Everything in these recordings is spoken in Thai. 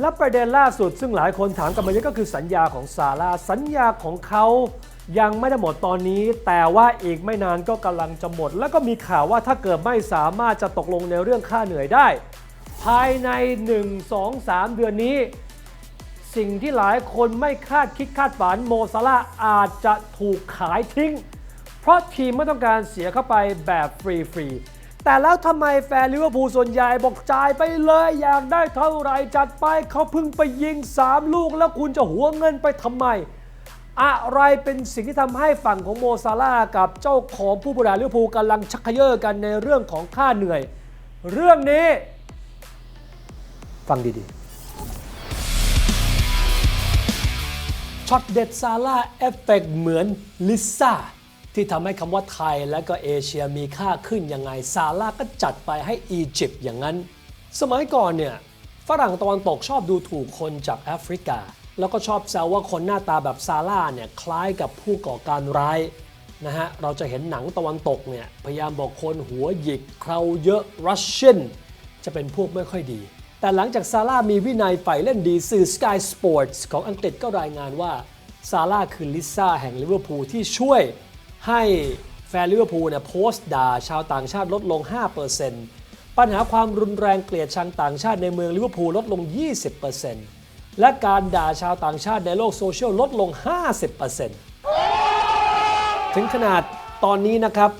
และประเด็นล่าสุดซึ่งหลายคนถามกันมาเยอะก็คือสัญญาของซาร่าสัญญาของเขายังไม่ได้หมดตอนนี้ แต่ว่าอีกไม่นานก็กำลังจะหมด แล้วก็มีข่าวว่าถ้าเกิดไม่สามารถจะตกลงในเรื่องค่าเหนื่อยได้ ภายใน 1 2 3 เดือนนี้ สิ่งที่หลายคนไม่คาดคิดคาดฝันโมซาร่าอาจจะถูกขายทิ้ง เพราะทีมไม่ต้องการเสียเข้าไปแบบฟรีๆ แต่แล้วทำไมแฟนลิเวอร์พูลส่วนใหญ่บอกจ่ายไปเลย อยากได้เท่าไหรจัดไปเขาเพิ่งไปยิง 3 ลูกแล้วคุณจะหัวเงินไปทำไม อะไรเป็นสิ่งที่ทำให้ฝั่งของโมซาร่ากับเจ้าของผู้บริหารลิเวอร์พูลกำลังชักเขย่อกันในเรื่องของค่าเหนื่อย เรื่องนี้ฟังดีๆช็อตเด็ดซาร่าเอฟเฟกเหมือนลิซ่า ที่ทำให้คำว่าไทยและก็เอเชียมีค่าขึ้นยังไง ซาร่าก็จัดไปให้อียิปต์อย่างนั้น สมัยก่อนเนี่ยฝรั่งตะวันตกชอบดูถูกคนจากแอฟริกา แล้วก็ชอบแซวว่าคนหน้าตาแบบซาร่าเนี่ยคล้ายกับผู้ก่อการร้ายนะฮะเราจะเห็นหนังตะวันตกเนี่ยพยายามบอกคนหัวหยิกเคราเยอะรัสเซียนจะเป็นพวกไม่ค่อยดี แต่หลังจากซาร่ามีวินัยฝ่เล่นดีสื่อ Sky Sports ของอังกฤษก็รายงานว่าซาร่าคือลิซ่าแห่งลิเวอร์พูลที่ช่วย ให้แฟนลิเวอร์พูลเนี่ยโพสต์ด่าชาวต่างชาติลดลง 5%ปัญหาความรุนแรงเกลียดชังต่างชาติในเมืองลิเวอร์พูลลดลง 20%และการด่าชาวต่างชาติในโลกโซเชียลลดลง 50%ถึงขนาดตอนนี้นะครับ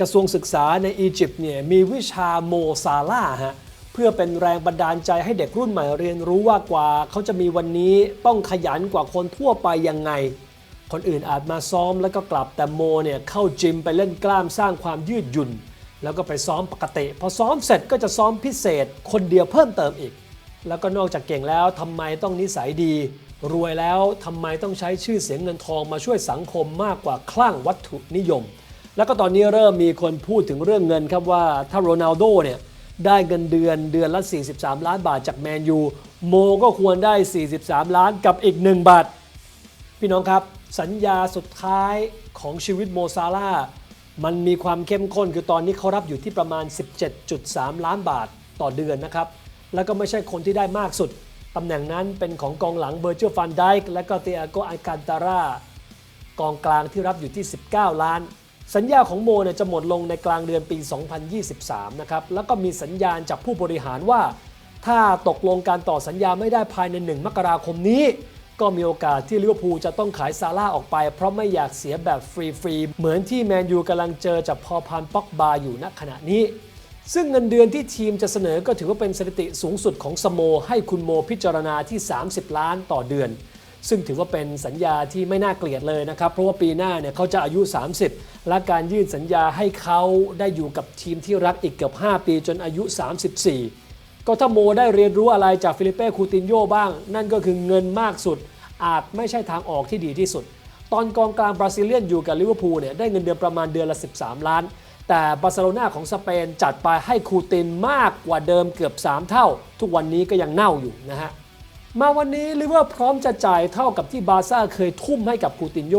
กระทรวงศึกษาในอียิปต์เนี่ยมีวิชาโมซาล่าฮะเพื่อเป็นแรงบันดาลใจให้เด็กรุ่นใหม่เรียนรู้ว่ากว่า เขาจะมีวันนี้ต้องขยันกว่าคนทั่วไปยังไง คนอื่นอาจมาซ้อมแล้วก็กลับแต่โมเนี่ยเข้าจิมไปเล่นกล้ามสร้างความยืดหยุ่น แล้วก็ไปซ้อมปกติ พอซ้อมเสร็จก็จะซ้อมพิเศษ คนเดียวเพิ่มเติมอีก แล้วก็นอกจากเก่งแล้วทำไมต้องนิสัยดี รวยแล้วทำไมต้องใช้ชื่อเสียงเงินทองมาช่วยสังคมมากกว่าคลั่งวัตถุนิยม แล้วก็ตอนนี้เริ่มมีคนพูดถึงเรื่องเงินครับว่าถ้าโรนัลโดเนี่ยได้เงินเดือนเดือนละ 43 ล้านบาทจากแมนยูโมก็ควรได้ 43 ล้านกับอีก 1 บาท พี่น้องครับ สัญญาสุดท้ายของชีวิตโมซาร่ามันมีความเข้มข้นคือตอนนี้เขารับอยู่ที่ประมาณ 17.3 ล้านบาทต่อเดือนนะครับ แล้วก็ไม่ใช่คนที่ได้มากสุด ตำแหน่งนั้นเป็นของกองหลังเบอร์เจอร์ฟันไดค์และก็เตียโกอาการตาร่ากองกลางที่รับอยู่ที่ 19 ล้าน สัญญาของโมเนี่ยจะหมดลงในกลางเดือนปี 2023 นะครับ แล้วก็มีสัญญาณจากผู้บริหารว่า ถ้าตกลงการต่อสัญญาไม่ได้ภายใน 1 มกราคมนี้ ก็มีโอกาสที่ลิเวอร์พูลจะต้องขายซาร่าออกไป เพราะไม่อยากเสียแบบฟรีๆ เหมือนที่แมนยูกำลังเจอจากพอพันป็อกบาอยู่ณขณะนี้ ซึ่งเงินเดือนที่ทีมจะเสนอก็ถือว่าเป็นสถิติสูงสุดของสโม ให้คุณโมพิจารณาที่ 30 ล้านต่อเดือน ซึ่งถือว่าเป็นสัญญาที่ไม่น่าเกลียดเลยนะครับ เพราะว่าปีหน้าเนี่ยเขาจะอายุ 30 และการยื่นสัญญาให้เขาได้อยู่กับทีมที่รักอีกเกือบ5 ปีจนอายุ 34 ก็ถ้าโมได้เรียนรู้อะไรจากฟิลิเป้คูตินโยบ้าง นั่นก็คือเงินมากสุด อาจไม่ใช่ทางออกที่ดีที่สุด ตอนกองกลางบราซิเลียนอยู่กับลิเวอร์พูลเนี่ยได้เงินเดือนประมาณเดือนละ 13 ล้าน แต่บาร์เซโลนาของสเปนจัดไปให้คูตินมากกว่าเดิมเกือบ 3 เท่า ทุกวันนี้ก็ยังเน่าอยู่นะฮะมาวันนี้ลิเวอร์พร้อมจะจ่ายเท่ากับที่บาร์ซ่าเคยทุ่มให้กับคูตินโย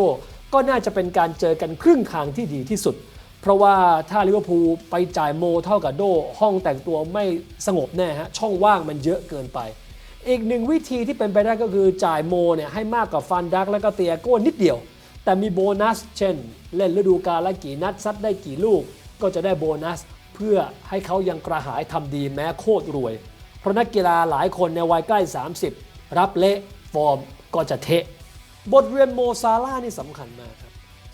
ก็น่าจะเป็นการเจอกันครึ่งทางที่ดีที่สุด เพราะว่าถ้าลิเวอร์พูลไปจ่ายโมเท่ากับโด ห้องแต่งตัวไม่สงบแน่ฮะช่องว่างมันเยอะเกินไป อีกหนึ่งวิธีที่เป็นไปได้ก็คือจ่ายโมเนี่ยให้มากกว่าฟันดักและก็เตียโก้นิดเดียว แต่มีโบนัส เช่น เล่นฤดูกาลละกี่นัดซัดได้กี่ลูก ก็จะได้โบนัส เพื่อให้เขายังกระหายทำดีแม้โคตรรวย เพราะนักกีฬาหลายคนในวัยใกล้ 30 รับเละฟอร์มก็จะเทะ บทเรียนโมซาร่านี่สำคัญมากครับ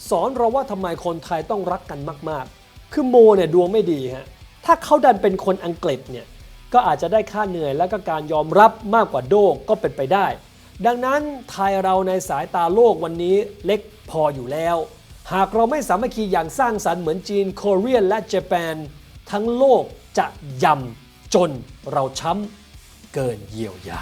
สอนเราว่าทำไมคนไทยต้องรักกันมาก ๆ คือโมเนี่ยดวงไม่ดีฮะ ถ้าเขาดันเป็นคนอังกฤษเนี่ยก็อาจจะได้ค่าเหนื่อยและก็การยอมรับมากกว่าโดก็เป็นไปได้ ดังนั้นไทยเราในสายตาโลกวันนี้เล็กพออยู่แล้ว หากเราไม่สามัคคีอย่างสร้างสรรค์เหมือนจีนโคเรียนและญี่ปุ่นทั้งโลกจะยำจนเราช้ำเกินเยียวยา